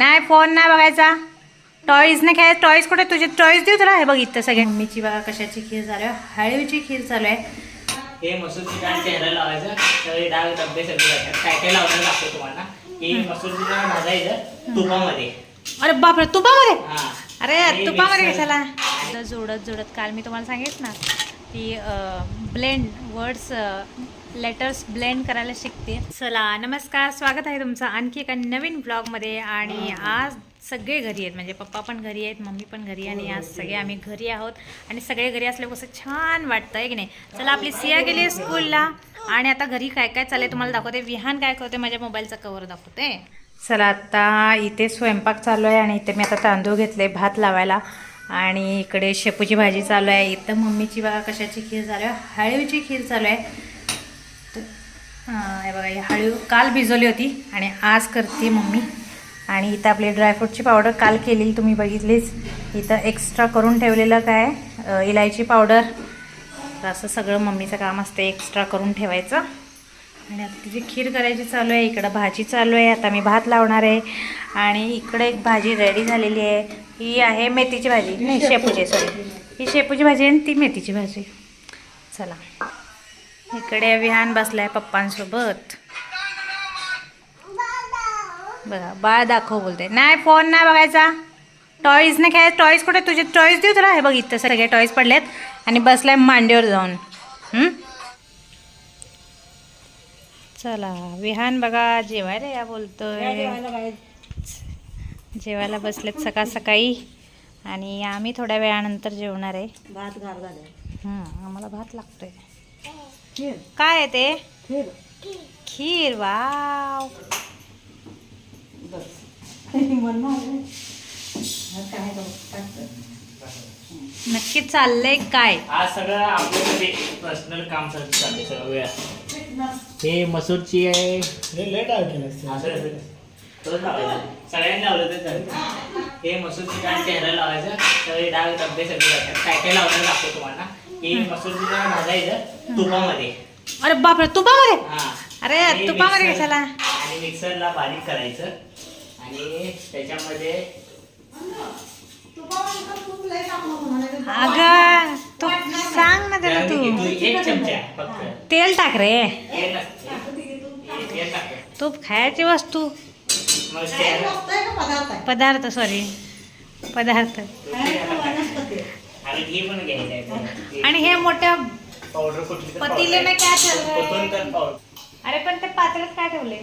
नाही फोन नाही बघायचा. टॉईज नाही खेळायचं टॉईज कुठे? तुझे टॉईज देऊ तुला? हे बघ इथं सगळे. मम्मीची बघा कशाची खीर चालू आहे. हळवीची खीर चालू आहे. हे मसूरची डाळ चेहरा लावायचं. सगळे डाळ डबे सगळे जातात काय काय लावणार तुम्हाला. हे मसूरची डाळ भाजायचं तुपामध्ये. अरे बापरे तुपामध्ये? हा. अरे तुपामध्ये कशाला? आता जोडत जोडत काल मी तुम्हाला सांगितलं ना की ब्लेंड वर्ड्स लेटर्स ब्लेंड करायला शिकते. चला नमस्कार स्वागत आहे तुमचं आणखी एका नवीन ब्लॉगमध्ये आणि आज सगळे घरी आहेत म्हणजे पप्पा पण घरी आहेत मम्मी पण घरी आहे आणि आज सगळे आम्ही घरी आहोत. आणि सगळे घरी असल्यावर कसं छान वाटतं आहे की नाही? चला आपली सिया गेली आहे स्कूलला आणि आता घरी काय काय चालेल तुम्हाला दाखवते. विहान काय करते माझ्या मोबाईलचा कवर दाखवते. चला आता इथे स्वयंपाक चालू आहे आणि इथे मी आता तांदूळ घेतले भात लावायला. आणि इकडे शेपूची भाजी चालू आहे. इथं मम्मीची बा कशाची खीर चालू आहे. हळवीची खीर चालू आहे. हां, हे बघा ही हळू काल भिजवली होती आणि आज करते मम्मी. आणि इथं आपली ड्रायफ्रूटची पावडर काल केलेली तुम्ही बघितलीच. इथं एक्स्ट्रा करून ठेवलेलं काय इलायची पावडर तर असं सगळं मम्मीचं काम असतं एक्स्ट्रा करून ठेवायचं. आणि आता तिची खीर करायची चालू आहे इकडं भाजी चालू आहे आता मी भात लावणार आहे. आणि इकडे एक भाजी रेडी झालेली आहे. ही आहे मेथीची भाजी नाही शेपूची सॉरी ही शेपूची भाजी आहे आणि ती मेथीची भाजी. चला. इकडे विहान बसलाय पप्पांसोबत. बघा बाळ दाखव बोलते नाही फोन नाही बघायचा. टॉईज नाही खेळायचं. टॉईज कुठे? तुझे टॉईज देऊ तुला? हे बघ इथं सगळे टॉईज पडलेत. आणि बसलाय मांडीवर जाऊन? चला विहान बघा जेवायला या बोलतोय. जेवायला बसलेत सकाळ सकाळी. आणि आम्ही थोड्या वेळानंतर जेवणार आहे. भात हं, आम्हाला भात लागतोय. काय आहे ते? खीर. वाव. नक्की चाललंय काय? आज सगळं आपल्याकडे पर्सनल काम सगळं चाललंय सगळं वेळ. हे मसूरची आहे. तोच लावायचा. सगळ्यांनी लावलं तर चालेल. हे मसूरची डाळ चेहरा लावायचं. सगळे डाळ डबे सगळे जातात काय काय लावणार लागतो तुम्हाला. हे मसूरची डाळ भाजायचं तुपामध्ये. अरे बापरे तुपामध्ये? हा. अरे, आणि तुपामध्ये mixer- कशाला? आणि मिक्सरला बारीक करायचं. आणि त्याच्यामध्ये अगं तू सांग ना त्याला त्यामध्ये तू. एक चमचा फक्त. तेल टाक रे. तेल तेल. तूप खायची वस्तू. मग पदार्थ सॉरी पदार्थ. आणि हे मोठ्या पतीले में क्या चल रहा है? कोथिंबीर powder. अरे पण ते पातेल्यात काय ठेवले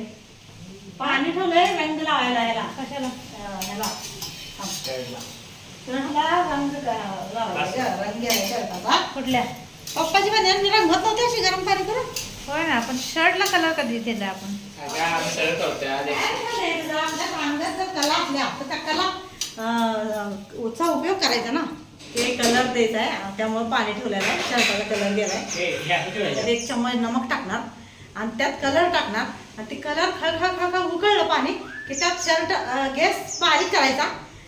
पाणी ठेवलंय रंग लावायला याला. कशाला. ह्याला रंग रंग घ्यायचा. कुठल्या? पप्पाची पण मी रंगत नव्हते अशी गरम पाणी करून. होय ना आपण शर्टला कलर कधी दिला आपण. जर आपल्या कला असल्या तर त्या कला अं, चा उपयोग करायचा ना. ते कलर द्यायचा आहे त्यामुळे पाणी ठेवलेलं आहे शर्टाला कलर दिलाय एक चम्मच नमक टाकणार आणि त्यात कलर टाकणार आणि ते कलर खळ खळ खळ उकळलं पाणी की त्यात शर्ट गॅस बारीक करायचा.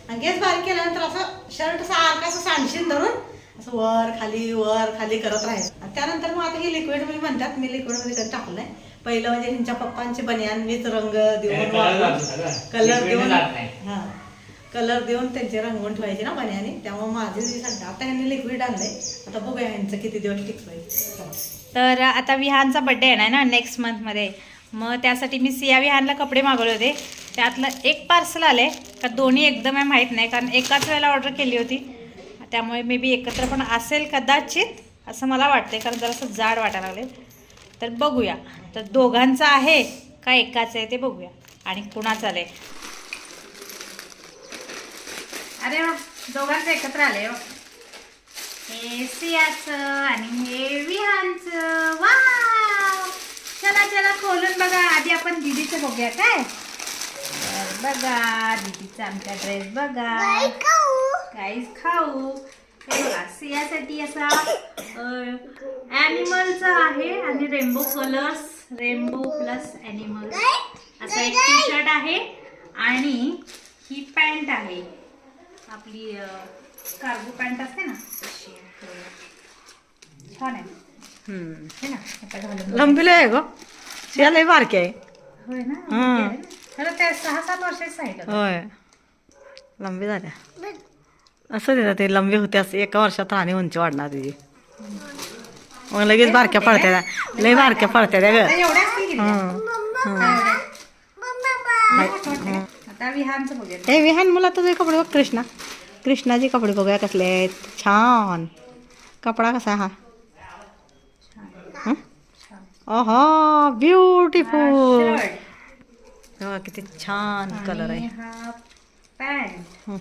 आणि गॅस बारीक केल्यानंतर असं शर्ट सारखं असं सांडशीन धरून असं वर खाली वर खाली करत राहायचं. आणि त्यानंतर मग आता हे लिक्विडमध्ये म्हणतात मी लिक्विडमध्ये कधी टाकलंय पहिलं म्हणजे ह्यांच्या पप्पांचे बनियान मीच रंग देऊन. कलर देऊन. हा. कलर देऊन त्यांचे रंगवून ठेवायचे ना पाण्याने त्यामुळे माझे दिवसात आता ह्यांनी लिक्विड आणलंय आता बघूया ह्यांचं किती दिवस टिकवायचं. तर आता विहानचा बड्डे येणार ना नेक्स्ट मंथमध्ये मग त्यासाठी मी सिया विहानला कपडे मागवले होते. त्यातलं एक पार्सल आले का दोन्ही एकदम आहे माहीत नाही कारण एकाच वेळेला ऑर्डर केली होती. त्यामुळे मे बी एकत्र पण असेल कदाचित असं मला वाटते कारण जरासं जाड वाटायला लागले तर बघूया. तर दोघांचं आहे का एकाच आहे ते बघूया. आणि कुणाचं आहे अरे वा दोघांचं एकत्र आले हो. हे सियाचं आणि हे विहानचं वाव! चला चला खोलून बघा. आधी आपण दीदीचं बघूया काय? बघा दीदीचा आमचा ड्रेस बघा. काहीच खाऊ. हे बघा सियासाठी असा ॲनिमलचा आहे आणि rainbow colours rainbow plus animal असा एक टी शर्ट आहे आणि ही पॅन्ट आहे. आपली कार्गो पॅन्ट असते ना तशी. आहे. छान आहे. हे ना. लंबीला आहे ग. बारके आहे. होय ना? हं. आहे? खरं त्या सहा सात वर्षाची सांगितलं होय. लंबी झाल्या. असं देतात ते लंबी होते असं. एका वर्षात आणि उंची वाढणार तिची. मग लगेच बारक्या पडत्या त्या. लय बारक्या पडत्या त्या ग. आता? हं. आता विहानचं बघूया. हे विहान मुला तुझे कपडे बघ कृष्णा. कृष्णाचे कपडे बघूया कसले आहेत. छान. कपडा कसा हा? हं? ओहो ब्युटिफुल बघा किती छान कलर आहे. हा पॅन्ट हं.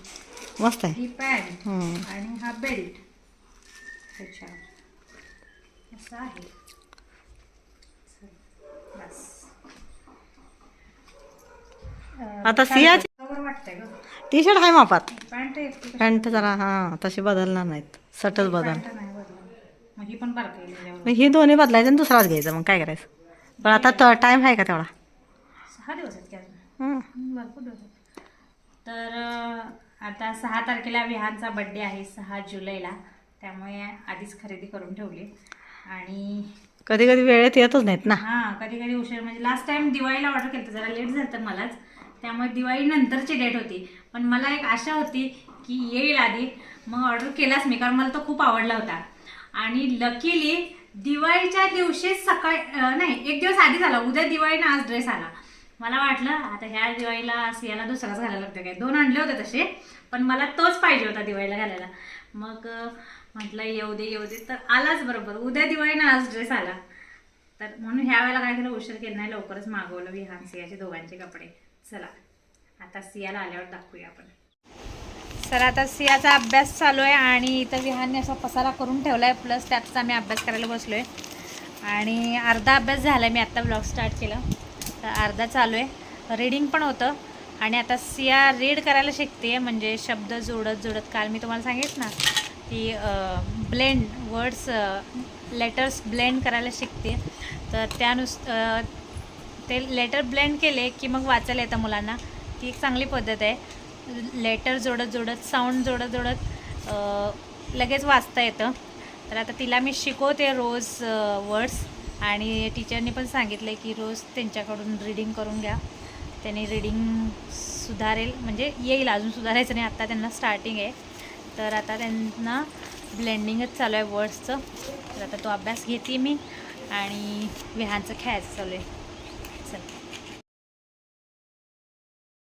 मस्त आहे. ही पॅन्ट हं. आणि हा बेल्ट अच्छा. असं आहे बस अं, आता. सियाची टी शर्ट आहे मापात. पॅन्ट जरा हां तशी बदलणार नाहीत. सटच बदल. ही ही दोन्ही बदलायचं आणि दुसराच घ्यायचा मग काय करायचं? पण आता टाईम आहे का तेवढा. तर आता सहा तारखेला विहानचा बड्डे आहे सहा जुलैला. त्यामुळे आधीच खरेदी करून ठेवली. आणि कधी कधी वेळेत येतच नाहीत ना? हां कधी कधी उशीर. म्हणजे लास्ट टाइम दिवाळीला ऑर्डर केलं जरा लेट झालं तर मलाच. त्यामुळे दिवाळी नंतरची डेट होती. पण मला एक आशा होती की येईल आधी. मग ऑर्डर केलाच मी कारण मला तो खूप आवडला होता. आणि लकीली दिवाळीच्या दिवशी सकाळी नाही एक दिवस आधी झाला. उद्या दिवाळीनं आज ड्रेस आला. मला वाटलं आता ह्या दिवाळीला सियाला दुसराच घालायला लागतं काय दोन आणले होते तसे पण मला तोच पाहिजे होता दिवाळीला घालायला. मग म्हटलं येऊ दे येऊ दे. तर आलाच बरोबर. उद्या दिवाळीनं आज ड्रेस आला. तर म्हणून ह्या वेळेला काय केलं उशीर केला नाही लवकरच मागवलं विहान सियाचे दोघांचे कपडे. चला आता सियाला आल्यावर दाखवूया आपण. सर आता सियाचा अभ्यास चालू आहे आणि इथं विहानने असा पसारा करून ठेवला आहे प्लस त्यातच आम्ही अभ्यास करायला बसलो आहे आणि अर्धा अभ्यास झाला आहे मी आत्ता ब्लॉग स्टार्ट केलं. तर अर्धा चालू आहे. रीडिंग पण होतं. आणि आता सिया रीड करायला शिकते म्हणजे शब्द जोडत जोडत. काल मी तुम्हाला सांगितलं ना की ब्लेंड वर्ड्स लेटर्स ब्लेंड करायला शिकते तर त्यानुस ते लेटर ब्लेंड केले की मग वाचायला येतं मुलांना. ती एक चांगली पद्धत आहे. लेटर जोडत जोडत साऊंड जोडत जोडत लगेच वाचता येतं. तर आता तिला मी शिकवते रोज वर्ड्स आणि टीचरनी पण सांगितलं की रोज त्यांच्याकडून रीडिंग करून घ्या. त्यांनी रीडिंग सुधारेल. म्हणजे येईल अजून सुधारायचं नाही. आत्ता त्यांना स्टार्टिंग आहे. तर आता त्यांना ब्लेंडिंगच चालू आहे वर्ड्सचं तर आता तो अभ्यास घेते मी. आणि विहानचं खेळायचं चालू आहे.